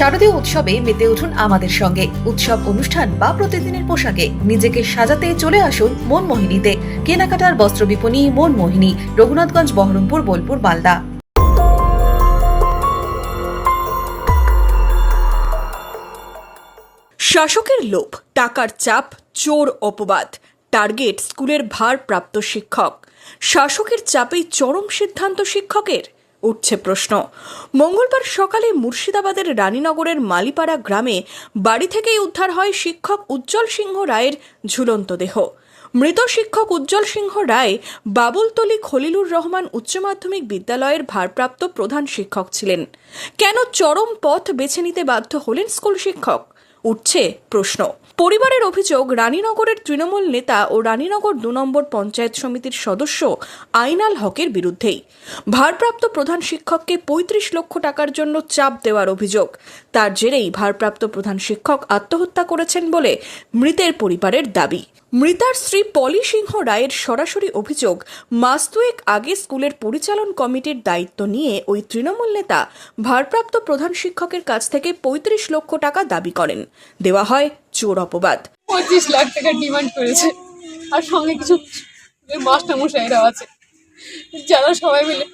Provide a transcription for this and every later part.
শারদীয় উৎসবে মেতে উঠুন আমাদের সঙ্গে। উৎসব, অনুষ্ঠান বা প্রতিদিনের পোশাকে নিজেকে সাজাতে চলে আসুন মন মোহিনীতে কেনাকাটার বস্ত্র বিপণী মন মোহিনী রঘুনাথগঞ্জ, বহরমপুর, বোলপুর, মালদা। শাসকের লোভ, টাকার চাপ, চোর অপবাদ, টার্গেট স্কুলের ভারপ্রাপ্ত শিক্ষক। শাসকের চাপেই চরম সিদ্ধান্ত শিক্ষকের? উঠছে প্রশ্ন। মঙ্গলবার সকালে মুর্শিদাবাদের রানীনগরের মালিপাড়া গ্রামে বাড়ি থেকেই উদ্ধার হয় শিক্ষক উজ্জ্বল সিংহ রায়ের ঝুলন্ত দেহ। মৃত শিক্ষক উজ্জ্বল সিংহ রায় বাবুলতলি খলিলুর রহমান উচ্চ মাধ্যমিক বিদ্যালয়ের ভারপ্রাপ্ত প্রধান শিক্ষক ছিলেন। কেন চরম পথ বেছে নিতে বাধ্য হলেন স্কুল শিক্ষক? উঠছে প্রশ্ন। পরিবারের অভিযোগ, রানীনগরের তৃণমূল নেতা ও রানীনগর দু নম্বর পঞ্চায়েত সমিতির সদস্য আইনাল হকের বিরুদ্ধেই। ভারপ্রাপ্ত প্রধান শিক্ষককে পঁয়ত্রিশ লক্ষ টাকার জন্য চাপ দেওয়ার অভিযোগ। তার জেরেই ভারপ্রাপ্ত প্রধান শিক্ষক আত্মহত্যা করেছেন বলে মৃতের পরিবারের দাবি। মৃতার স্ত্রী পলি সিংহ রায়ের সরাসরি অভিযোগ, মাস দুয়েক আগে স্কুলের পরিচালন কমিটির দায়িত্ব নিয়ে ওই তৃণমূল নেতা ভারপ্রাপ্ত প্রধান শিক্ষকের কাছ থেকে পঁয়ত্রিশ লক্ষ টাকা দাবি করেন। দেওয়া হয় চোর অপবাদ। পঁচিশ লাখ টাকা ডিমান্ড করেছে। আর সঙ্গে কিছু মাস্টার মশাইরাও আছে। যারা সবাই মিলে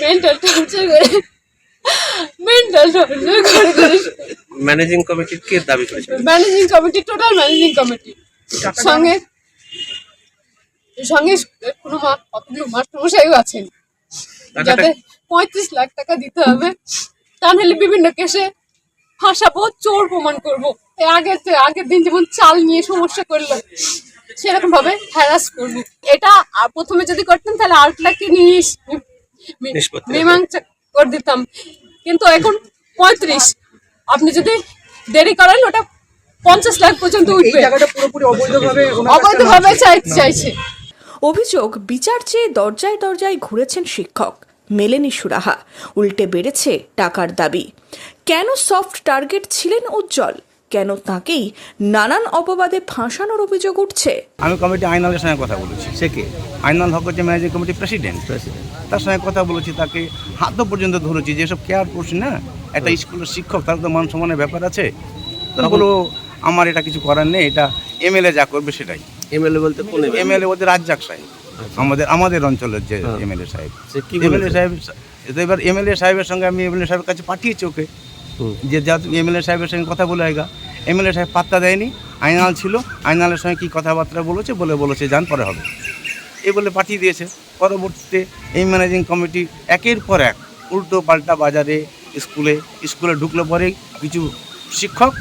মেন্টাল টর্চার করে। মেন্টাল টর্চার করে করে। ম্যানেজিং কমিটির কে দাবি করেছে managing committee total managing committee সঙ্গে সঙ্গে কোনো মা কতগুলো মাস্টার মশাইও আছেন যাতে পঁয়ত্রিশ লাখ টাকা দিতে হবে। তা নাহলে বিভিন্ন কেসে ফাঁসাবো চোর প্রমাণ করব। এই আগের আগের দিন যেমন চাল নিয়ে সমস্যা করল সেরকম ভাবে হ্যারাস করব। এটা প্রথমে যদি করতেন তাহলে আট লাখকে নিয়ে। মীমাংসা করে দিতাম। কিন্তু এখন পঁয়ত্রিশ। আপনি যদি দেরি করেন ওটা পঞ্চাশ লাখ পর্যন্ত এই উঠবে। জায়গাটা পুরোপুরি অবৈধভাবে চাইছে। অভিযোগ বিচার চেয়ে দরজায় দরজায় ঘুরেছেন শিক্ষক মেলেনি সুরাহা। উল্টে বেড়েছে টাকার দাবি। কেন সফট টার্গেট ছিলেন উজ্জ্বল? কেন তাকেই নানান অপবাদে ফাঁসানোর অভিযোগ উঠছে? আমি কমিটি আইনালের সঙ্গে কথা বলেছি। সে কে? আইনাল হক হচ্ছে ম্যানেজিং কমিটি প্রেসিডেন্ট। তার সঙ্গে কথা বলেছি তাকে হাত পর্যন্ত ধরেছি। যেসব কেয়ার করছি না একটা স্কুলের শিক্ষক তার তো মান সম্মানের ব্যাপার আছে। তো বলো আমার এটা কিছু করার নেই এটা এমএলএ যা করবে সেটাই। এমএলএ বলতে কোন এমএলএ? বলতে রাজ্জাক সাহেব। আমাদের আমাদের অঞ্চলের যে হ্যাঁ। এমএলএ সাহেব। সে কি এমএলএ? সাহেব এবার এমএলএ সাহেবের সঙ্গে আমি এমএলএ সাহেবের কাছে পাঠিয়েছি ওকে। যে যা এমএলএ সাহেবের সঙ্গে কথা বলে আয়গা এমএলএ সাহেব পাত্তা দেয়নি। আইনাল ছিল। আইনালের সঙ্গে কী কথাবার্তা বলেছে বলে বলেছে যান পরে হবে। এ বলে পাঠিয়ে দিয়েছে। পরবর্তীতে এই ম্যানেজিং কমিটি একের পর এক উল্টো পাল্টা বাজারে, স্কুলে স্কুলে ঢুকলে পরে কিছু শিক্ষক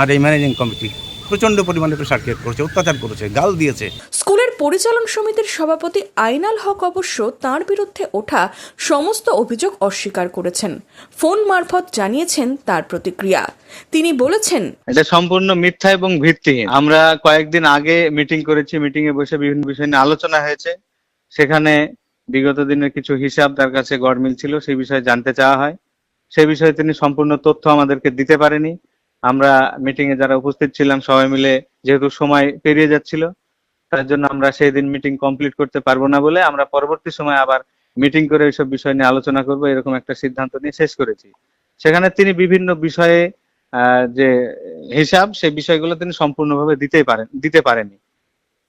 আর এই ম্যানেজিং কমিটি প্রচণ্ড পরিমাণে প্রেশার ক্রিয়েট করেছে অত্যাচার করেছে গাল দিয়েছে। স্কুলের পরিচালন সমিতির সভাপতি আইনাল হক অবশ্য তার বিরুদ্ধে ওঠা সমস্ত অভিযোগ অস্বীকার করেছেন। ফোন মারফত জানিয়েছেন তার প্রতিক্রিয়া। তিনি বলেছেন এটা সম্পূর্ণ মিথ্যা এবং ভিত্তিহীন। আমরা কয়েকদিন আগে মিটিং করেছি মিটিং এ বসে বিভিন্ন বিষয় নিয়ে আলোচনা হয়েছে। সেখানে বিগত দিনের কিছু হিসাব তার কাছে গড়মিল ছিল সেই বিষয়ে জানতে চাওয়া হয়। সেই বিষয়ে তিনি সম্পূর্ণ তথ্য আমাদেরকে দিতে পারেনি। আমরা মিটিং এ যারা উপস্থিত ছিলাম, সবাই মিলে যেহেতু সময় পেরিয়ে যাচ্ছিল, তার জন্য আমরা সেই দিন মিটিং কমপ্লিট করতে পারব না বলে আমরা পরবর্তী সময় আবার মিটিং করে এইসব বিষয় নিয়ে আলোচনা করব, এরকম একটা সিদ্ধান্ত নিয়ে শেষ করেছি। সেখানে তিনি বিভিন্ন বিষয়ে যে হিসাব, সেই বিষয়গুলো তিনি সম্পূর্ণভাবে দিতেই পারেন, দিতে পারেনি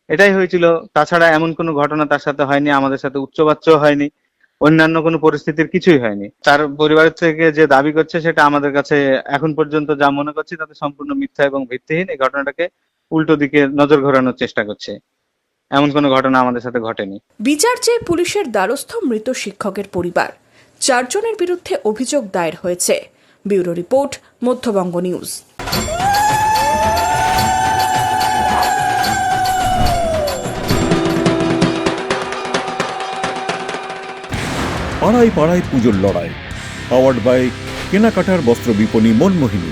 এটাই হয়েছিল। তাছাড়া এমন কোনো ঘটনা তার সাথে হয়নি, আমাদের সাথে উচ্চবাচ্য হয়নি। অন্যান্য কোনো পরিস্থিতির কিছুই হয়নি। তার পরিবার থেকে যে দাবি করছে সেটা আমাদের কাছে এখন পর্যন্ত যা মনে করছি তাতে সম্পূর্ণ মিথ্যা এবং ভিত্তিহীন। এই ঘটনাটাকে উল্টো দিকে নজর ঘোরানোর চেষ্টা করছে। এমন কোনো ঘটনা আমাদের সাথে ঘটেনি। বিচার চেয়ে পুলিশের দ্বারস্থ মৃত শিক্ষকের পরিবার। চারজনের বিরুদ্ধে অভিযোগ দায়ের হয়েছে। Bureau report, Madhyabanga news. পাড়ায় পাড়ায় পুজোর লড়াই পাওয়ার্ড বাই কেনাকাটার বস্ত্র বিপণী মনমোহিনী।